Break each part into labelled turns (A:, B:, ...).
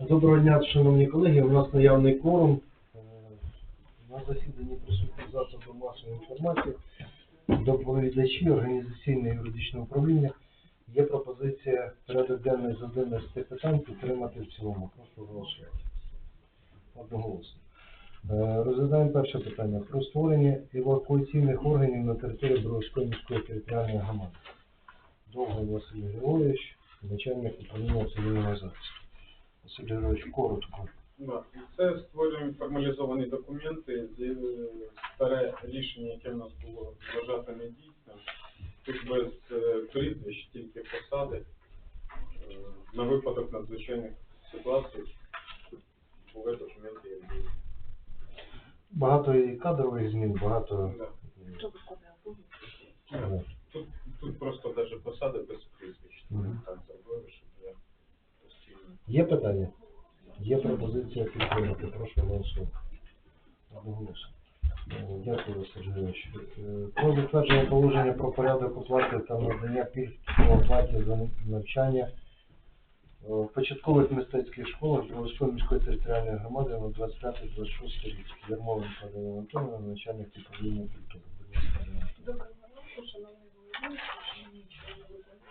A: Доброго дня, шановні колеги. У нас наявний кворум. Е, На засіданні присутні засоби масової інформації, доповідачі, організаційне юридичне управління. Є пропозиція порядок денний з 11 питань підтримати в цілому. Прошу голосувати. Одноголосно. Е, Розглядаємо перше питання про створення евакуаційних органів на території Бровської міської територіальної громади. Довгий Василь Григорович, начальник управління цивільного захисту. Василь Григорович, коротко.
B: Да. Це створюємо формалізовані документи, де старе рішення, яке в нас було вважати недійсним, тут без е, прізвищ, тільки посади, е, на випадок надзвичайних ситуацій були документи, як дійсні.
A: Багато і кадрових змін, багато.
B: Да. Тут,
A: Є питання? Є пропозиція підтримати. Прошу голосувати. Одноголосно. Е, Дякую, Григорович. Е, Про затвердження положення про порядок оплати та надання пільг по оплаті за навчання е, в початкових мистецьких школах Білоруської міської територіальної громади на 25-26 рік. Ярмоленко Антонівна, начальник управління культури.
C: Доброго ранку, шановні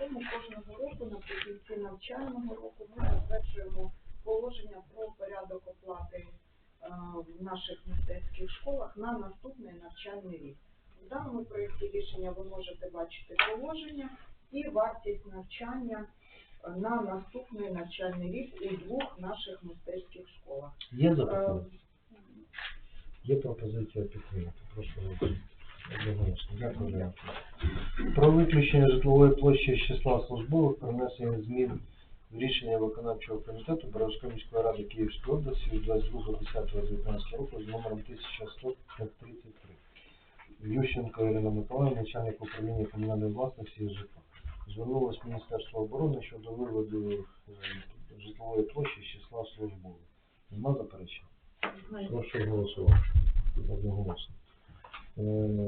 C: виконкому. Кожного року наприкінці навчального року ми затверджуємо положення про порядок оплати е, в наших мистецьких школах на наступний навчальний рік. В даному проєкті рішення ви можете бачити положення і вартість навчання е, на наступний навчальний рік у двох наших мистецьких школах.
A: Є
C: Е,
A: запитання? Є пропозиція підтримати. Прошу. Дякую. Про виключення житлової площі з числа службових про внесення змін в рішення виконавчого комітету Боровської міської ради Київської області від 22.10.19 року з номером 1133. Ющенко Ірина Миколаївна, начальник управління комунальної власності і житла. Звернулось Міністерство оборони щодо виводу е, житлової площі з числа службових. Нема заперечень? Прошу голосувати. Одноголосно. Е,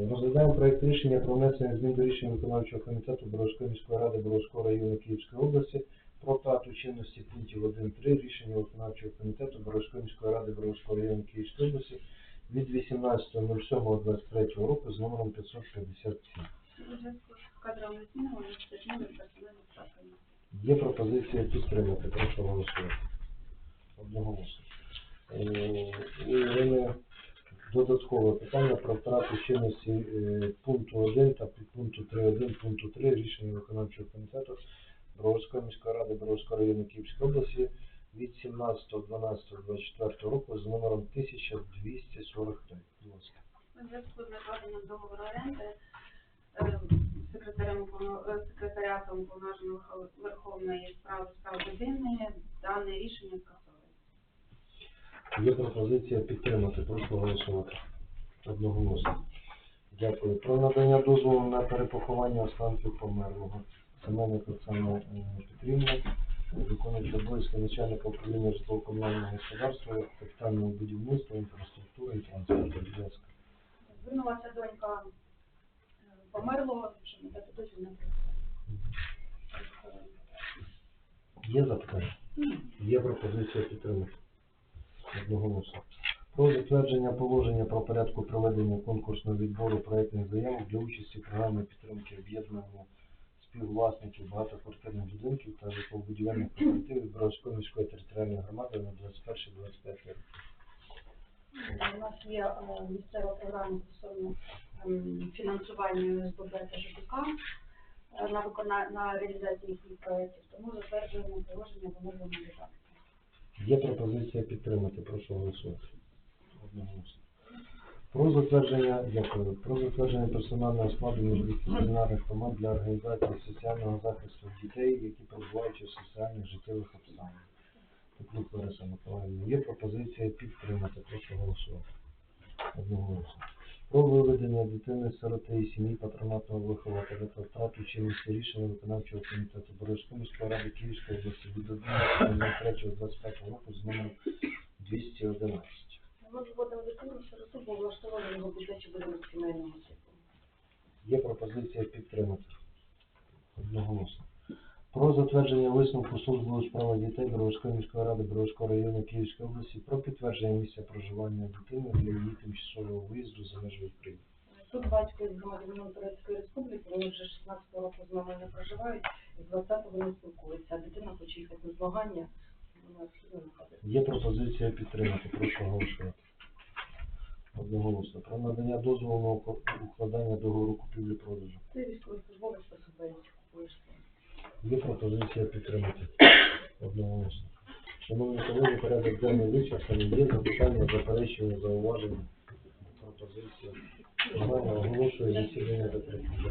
A: Розглядаємо проект рішення про внесення змін до рішення виконавчого комітету Боровської міської ради Боровського району Київської області про втрату чинності пунктів 1.3 рішення виконавчого комітету Боровської міської ради Боровського району Київської області від 18.07.23 року з номером 557.
D: У зв'язку з кадровими змінами зміни персональних практики.
A: Є пропозиція підтримати. Прошу голосувати. Одноголосно. Додаткове питання про втрату чинності е, пункту 1 та підпункту 3.1 пункту 3 рішення виконавчого комітету Броварської міської ради Броварського району Київської області від 17.12.24 року з номером 1243. Будь ласка.
D: У зв'язку з накладенням договору оренди е, секретарем е, секретаріатом уповноваженого Верхов- Верховної справи справ людини дане рішення скасовується.
A: Є пропозиція підтримати. Прошу голосувати. Одноголосно. Дякую. Про надання дозволу на перепоховання останків померлого. Семенник Оксана Петрівна, виконуючий обов'язки начальника управління житлово-комунального господарства, капітального будівництва, інфраструктури і транспорту. Будь ласка.
C: Звернулася донька е, померлого, щоб не дати дозвіл на.
A: Є запитання? Є пропозиція підтримати. Одноголосно. Про затвердження положення про порядку проведення конкурсного відбору проєктних заявок для участі в програмі підтримки об'єднання співвласників багатоквартирних будинків та житлово-будівельних кооперативів Бровської міської територіальної громади на 21-25 років.
C: У нас є е, місцева програма стосовно ем, фінансування СББ та ЖКХ е, на на реалізацію їхніх проєктів, тому затверджуємо положення в новому редакції.
A: Є пропозиція підтримати. Прошу голосувати. Одноголосно. Про затвердження, дякую, про затвердження персонального складу міждисциплінарних команд для організації соціального захисту дітей, які перебувають у соціальних життєвих обставинах. Теплук Лариса Миколаївна. Є пропозиція підтримати. Прошу голосувати. Одноголосно. Про виведення дитини сироти і сім'ї патронатного вихователя та втрату чинності рішення виконавчого комітету Боровської міської ради Київської області від 11.03.25 року з номером 211.
C: Ми виводили дитину сироту, бо влаштували його дитячий будинок сімейного типу.
A: Є пропозиція підтримати. Одноголосно. Про затвердження висновку служби у справах дітей Броварської міської ради Броварського району Київської області про підтвердження місця проживання дитини для її тимчасового виїзду за межі України.
E: Тут батько із громадянином Турецької республіки, вони вже 16 року з нами не проживають, і 20-го не спілкуються, а дитина хоче їхати на змагання, вона сюди не.
A: Є пропозиція підтримати. Прошу голосувати. Одноголосно. Про надання дозволу на укладання договору купівлі-продажу.
E: Ти військовий службовець по субвенції купуєш.
A: Є пропозиція підтримати одноголосно. Шановні колеги, порядок денний вичерпаний. Є запитання, заперечення, зауваження, пропозиція. Немає, оголошую засідання закритим.